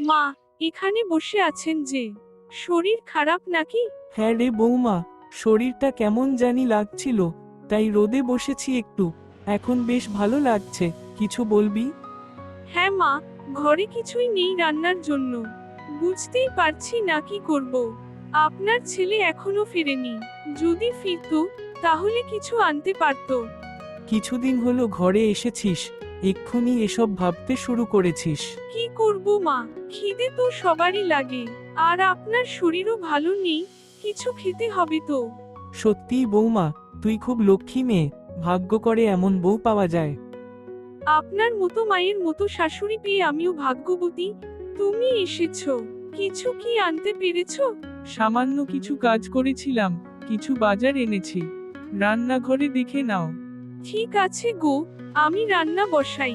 মা এখানে বসে আছেন যে। শরীর খারাপ নাকি? হ্যাঁ রে বৌমা শরীরটা কেমন জানি লাগছিল তাই রোদে বসেছি একটু। এখন বেশ ভালো লাগছে কিছু বলবি? হ্যাঁ মা ঘরে কিছুই নেই রান্নার জন্য। বুঝতেই পারছি না কি করব। আপনার ছেলে এখনও ফেরেনি। যদি ফিরতো তাহলে কিছু আনতে পারতো। কিছুদিন হলো ঘরে এসেছিস এক্ষুনি এসব ভাবতে শুরু করেছিস। কি করব মা? খিদে তো সবারই লাগে। আর আপনার শরীরও ভালো নেই কিছু খেতে হবে তো। সত্যিই বৌমা তুই খুব লক্ষ্মী মেয়ে ভাগ্য করে এমন বউ পাওয়া যায়। আপনার মতো মায়ের মতো শাশুড়ি পেয়ে আমিও ভাগ্যবতী। তুমি এসেছ। কিছু কি আনতে পেরেছ? সামান্য কিছু কাজ করেছিলাম কিছু বাজার এনেছি। রান্নাঘরে দেখে নাও। ঠিক আছে গো আমি রান্না বসাই।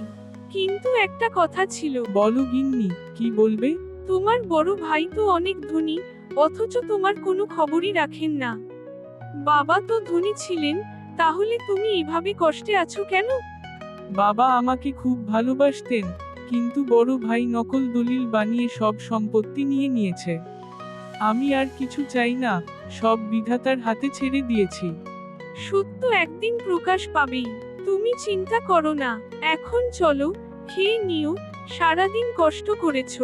কিন্তু একটা কথা ছিল। বলো গিন্নি কি বলবে? তোমার বড় ভাই তো অনেক ধনী অথচ তোমার কোনো খবরই রাখেন না। বাবা তো ধনী ছিলেন তাহলে তুমি এভাবে কষ্টে আছো কেন? বাবা আমাকে খুব ভালোবাসতেন কিন্তু বড় ভাই নকল দলিল বানিয়ে সব সম্পত্তি নিয়ে নিয়েছে। আমি আর কিছু চাই না সব বিধাতার হাতে ছেড়ে দিয়েছি। সত্য একদিন প্রকাশ পাবেই। তুমি চিন্তা করো না। এখন চলো, খেয়ে নিও, সারাদিন কষ্ট করেছ।